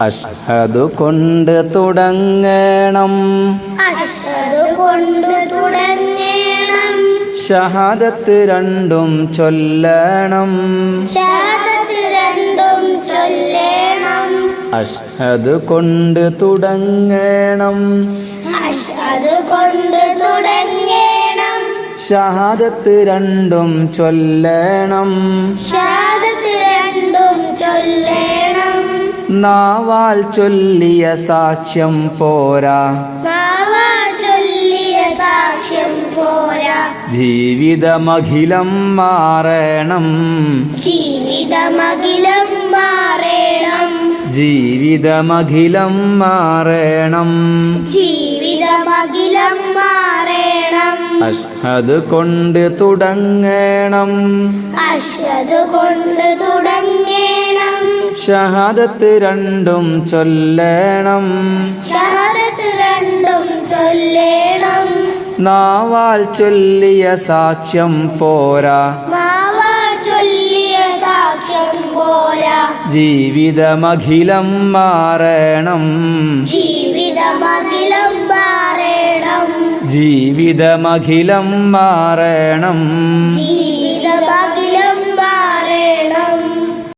അഷ്ഹദു കൊണ്ട് തുടങ്ങണം. അഷ്ഹദു കൊണ്ട് തുടങ്ങണം. ഷഹാദത്ത് രണ്ടും ചൊല്ലണം. ഷഹാദത്ത് രണ്ടും ചൊല്ലണം. അഷ്ഹദു കൊണ്ട് തുടങ്ങണം. അഷ്ഹദു കൊണ്ട് തുടങ്ങണം. ഷഹാദത്ത് രണ്ടും ചൊല്ലണം. നാവാൽ ചൊല്ലിയ സാക്ഷ്യം പോരാ. ജീവിതമഖിലം മാറണം. ജീവിതമഖിലം മാറണം. ജീവിതമഖിലം മാറണം. ജീവിതമഖിലം മാറണം. അഷ്ഹദ് കൊണ്ട് തുടങ്ങണം. അശ്വത് കൊണ്ട് തുടങ്ങേണം ഷഹാദത്ത് രണ്ടും ചൊല്ലണം. ഷഹാദത്ത് രണ്ടും ചൊല്ലേണം. നാവാൽ ചൊല്ലിയ സാക്ഷ്യം പോരാ. ജീവിതമഖിലം മാറണം. ജീവിതമഖിലം മാറണം. ജീവിതമഖിലം മാറണം.